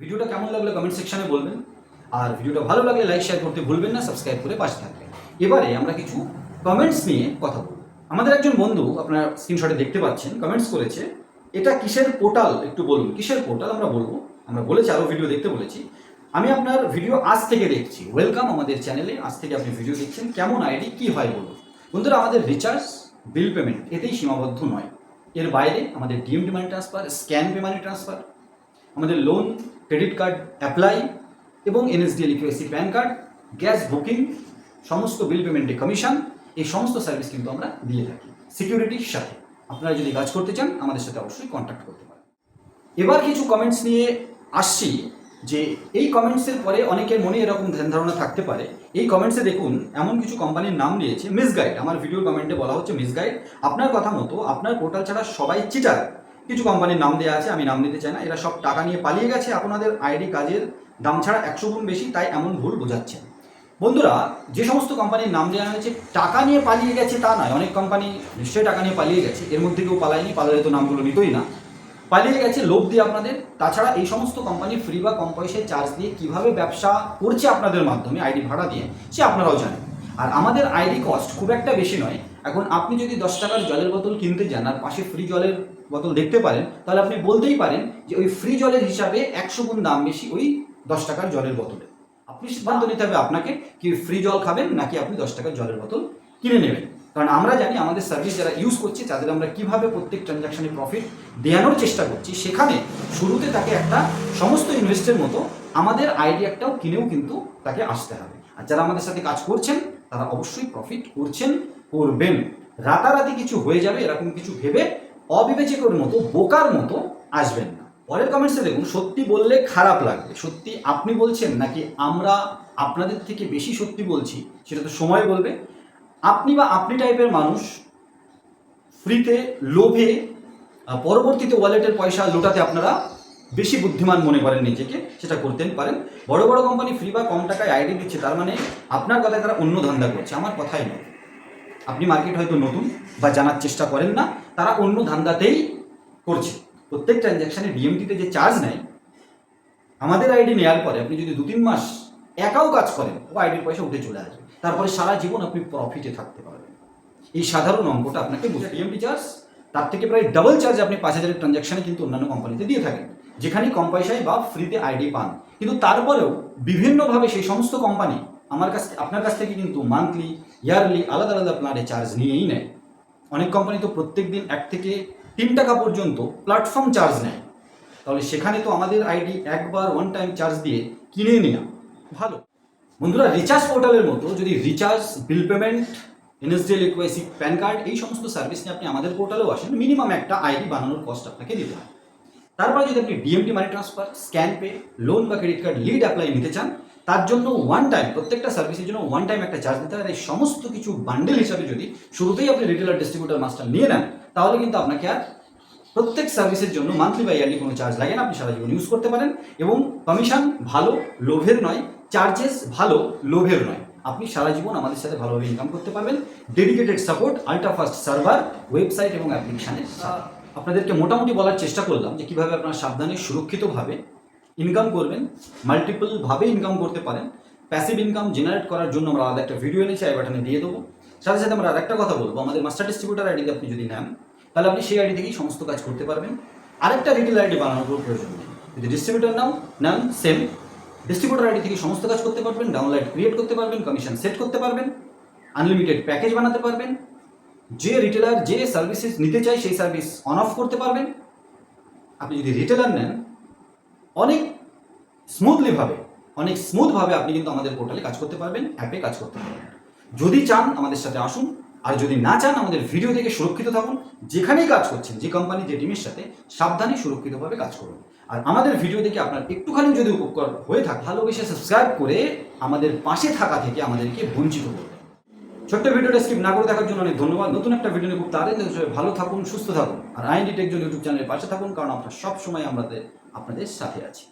ভিডিওটা কেমন লাগল কমেন্ট সেকশনে বলবেন। আর ভিডিওটা ভালো লাগলে লাইক শেয়ার করতে ভুলবেন না সাবস্ক্রাইব করে পাশে থাকবেন। এবারে আমরা কিছু কমেন্টস নিয়ে কথা বলব। আমাদের একজন বন্ধু আপনার স্ক্রিনশটে দেখতে পাচ্ছেন কমেন্টস করেছে, এটা কিসের পোর্টাল একটু বলুন, কিসের পোর্টাল আমরা বলব? আমরা বলেছি আরও ভিডিও দেখতে বলেছি। আমি আপনার ভিডিও আজ থেকে দেখছি। ওয়েলকাম আমাদের চ্যানেলে আজ থেকে আপনি ভিডিও দেখছেন। কেমন আইডি কি হয় বলুন? বন্ধুরা, আমাদের রিচার্জ বিল পেমেন্ট এতেই সীমাবদ্ধ নয়। এর বাইরে আমাদের DMD money transfer scan pay money transfer আমাদের লোন ক্রেডিট কার্ড অ্যাপ্লাই এবং NSDL eKYC PAN card gas booking সমস্ত বিল পেমেন্টে কমিশন এই সমস্ত সার্ভিস কিন্তু আমরা দিয়ে থাকি। সিকিউরিটির সাথে। আপনারা যদি কাজ করতে চান, আমাদের সাথে অবশ্যই কন্ট্যাক্ট করতে পারেন। এবার কিছু কমেন্টস নিয়ে আসছি যে, এই কমেন্টসের পরে অনেকের মনে এরকম ধ্যান ধারণা থাকতে পারে। এই কমেন্টসে দেখুন, এমন কিছু কোম্পানির নাম দিয়েছে মিসগাইড আমার ভিডিও কমেন্টে বলা হচ্ছে মিসগাইড আপনার কথা মতো আপনার পোর্টাল ছাড়া সবাই চিটার কিছু কোম্পানির নাম দেওয়া আছে, আমি নাম নিতে চাই না। এরা সব টাকা নিয়ে পালিয়ে গেছে, আপনাদের আইডি কাজের দাম ছাড়া একশো গুণ বেশি, তাই এমন ভুল বোঝাচ্ছে। বন্ধুরা, যে সমস্ত কোম্পানির নাম দেওয়া হয়েছে, টাকা নিয়ে পালিয়ে গেছে তা নয়। অনেক কোম্পানি নিশ্চয়ই টাকা নিয়ে পালিয়ে গেছে। এর মধ্যে কেউ পালায়নি, পালালে তো নামগুলো নিতই না। পালিয়ে গেছে, লোভ দিয়ে আপনাদের। তাছাড়া এই সমস্ত কোম্পানি ফ্রি বা কম পয়সায় চার্জ দিয়ে কীভাবে ব্যবসা করছে আপনাদের মাধ্যমে আইডি ভাড়া দিয়ে, সে আপনারাও জানেন। আর আমাদের আইডি কস্ট খুব একটা বেশি নয়। এখন আপনি যদি দশ টাকার জলের বোতল কিনতে যান আর পাশে ফ্রি জলের বোতল দেখতে পারেন, তাহলে আপনি বলতেই পারেন যে ওই ফ্রি জলের হিসাবে একশো গুণ দাম বেশি ওই দশ টাকার জলের বোতলে। আপনি সিদ্ধান্ত নিতে হবে আপনাকে কি ফ্রি জল খাবেন নাকি আপনি দশ টাকার জলের বোতল কিনে নেবেন। কারণ আমরা জানি আমাদের সার্ভিস যারা ইউজ করছে, তাদের আমরা কীভাবে প্রত্যেক ট্রানজাকশনে প্রফিট দেওয়ানোর চেষ্টা করছি, সেখানে শুরুতে তাকে একটা সমস্ত ইনভেস্টের মতো আমাদের আইডি একটাও কিনেও কিন্তু তাকে আসতে হবে। আর যারা আমাদের সাথে কাজ করছেন তারা অবশ্যই প্রফিট করছেন, করবেন। রাতারাতি কিছু হয়ে যাবে, এরকম কিছু ভেবে অবিবেচকের মতো, বোকার মতো আসবেন না। পরের কমেন্টসে দেখুন, সত্যি বললে খারাপ লাগবে। সত্যি আপনি বলছেন নাকি আমরা আপনাদের থেকে বেশি সত্যি বলছি? সেটা তো সময় বলবে। আপনি বা আপনি টাইপের মানুষ ফ্রিতে লোভে পরবর্তীতে ওয়ালেটের পয়সা লোটাতে আপনারা বেশি বুদ্ধিমান মনে করেন নিজেকে, সেটা করতেন পারেন। বড় বড় কোম্পানি ফ্রি বা কম টাকায় আইডি দিচ্ছে, তার মানে আপনার কথায় তারা অন্য ধান্দা করছে, আমার কথাই নয়। আপনি মার্কেট হয়তো নতুন বা জানার চেষ্টা করেন না, তারা অন্য ধান্দাতেই করছে। প্রত্যেক ট্রানজ্যাকশানে ডিএমটিতে যে চার্জ নেয়, আমাদের আইডি নেওয়ার পরে আপনি যদি দু তিন মাস একাও কাজ করেন, ও আইডির পয়সা উঠে চলে আসবে। তারপরে সারা জীবন আপনি প্রফিটে থাকতে পারবেন। এই সাধারণ অঙ্কটা আপনাকে বুঝতে ডিএমটি চার্জ তার থেকে প্রায় ডাবল চার্জ আপনি পাঁচ হাজারের ট্রানজ্যাকশানে কিন্তু অন্যান্য কোম্পানিতে দিয়ে থাকেন। যেখানে কম পয়সায় বা ফ্রিতে আইডি পান কিন্তু তারপরেও বিভিন্নভাবে সেই সমস্ত কোম্পানি আমার কাছ আপনার কাছ থেকে কিন্তু মান্থলি ইয়ারলি আলাদা আলাদা প্ল্যানে চার্জ নিয়েই নেয় অনেক কোম্পানি তো প্রত্যেক দিন এক থেকে তিন টাকা পর্যন্ত প্ল্যাটফর্ম চার্জ নেয় তাহলে সেখানে তো আমাদের আইডি একবার ওয়ান টাইম চার্জ দিয়ে কিনে নেওয়া ভালো বন্ধুরা রিচার্জ পোর্টালের মতো যদি recharge bill payment NSDL eKYC PAN card এই সমস্ত সার্ভিস নিয়ে আপনি আমাদের পোর্টালেও আসেন মিনিমাম একটা আইডি বানানোর কস্ট আপনাকে দিতে হয় তারপরে যদি আপনি DMT money transfer scan pay loan বা ক্রেডিট কার্ড লিড অ্যাপ্লাই নিতে চান তার জন্য ওয়ান টাইম প্রত্যেকটা সার্ভিসের জন্য ওয়ান টাইম একটা চার্জ দিতে হয় এই সমস্ত কিছু বান্ডেল হিসাবে যদি শুরুতেই আপনি রিটেলার ডিস্ট্রিবিউটার মাস্টার নিয়ে নেন তাহলে কিন্তু আপনাকে আর প্রত্যেক সার্ভিসের জন্য মান্থলি বা ইয়ারলি কোনো চার্জ লাগে না। আপনি সারা জীবন ইউজ করতে পারেন এবং কমিশন ভালো লোভের নয় চার্জেস ভালো লোভের নয়। আপনি সারা জীবন আমাদের সাথে ভালোভাবে ইনকাম করতে পারবেন। Dedicated support ultra fast server website এবং অ্যাপ্লিকেশানের আপনাদেরকে মোটামুটি বলার চেষ্টা করলাম যে কীভাবে আপনারা সাবধানে, সুরক্ষিতভাবে ইনকাম করবেন মাল্টিপলভাবে ইনকাম করতে পারেন। প্যাসিভ ইনকাম জেনারেট করার জন্য আমরা আলাদা একটা ভিডিও এনেছি আই বাটনে দিয়ে দেবো। সাথে সাথে আমরা আরেকটা কথা বলব, আমাদের মাস্টার ডিস্ট্রিবিউটার আইডি আপনি যদি নেন, তাহলে আপনি সেই আইডি থেকেই সমস্ত কাজ করতে পারবেন। আরেকটা রিটেল আইডি বানানোর কোনো প্রয়োজন নেই। যদি ডিস্ট্রিবিউটার নাও, নেন সেম ডিস্ট্রিবিউটার আইডি থেকে সমস্ত কাজ করতে পারবেন ডাউনলোড ক্রিয়েট করতে পারবেন কমিশন সেট করতে পারবেন আনলিমিটেড প্যাকেজ বানাতে পারবেন। যে রিটেলার যে সার্ভিসেস নিতে চায় সেই সার্ভিস অন অফ করতে পারবেন। আপনি যদি রিটেলার নেন, অনেক স্মুথলিভাবে অনেক স্মুথভাবে আপনি কিন্তু আমাদের পোর্টালে কাজ করতে পারবেন অ্যাপে কাজ করতে পারবেন। যদি চান আমাদের সাথে আসুন, আর যদি না চান আমাদের ভিডিও থেকে সুরক্ষিত থাকুন, যেখানেই কাজ করছেন, যে কোম্পানি যে টিমের সাথে, সাবধানে সুরক্ষিতভাবে কাজ করুন। আর আমাদের ভিডিও দেখে আপনার একটুখানি যদি উপকার হয়ে থাকে, ভালোবেসে সাবস্ক্রাইব করে আমাদের পাশে থাকা থেকে আমাদেরকে বঞ্চিত করবেন ছোট্ট ভিডিওটা স্কিপ না করে দেখার জন্য অনেক ধন্যবাদ। নতুন একটা ভিডিও নিয়ে খুব তাড়াতাড়ি ভালো থাকুন, সুস্থ থাকুন। আর আইএনডি টেকজন ইউটিউব চ্যানেলের পাশে থাকুন, কারণ আমরা সব সময় আমাদের, আপনাদের সাথে আছি।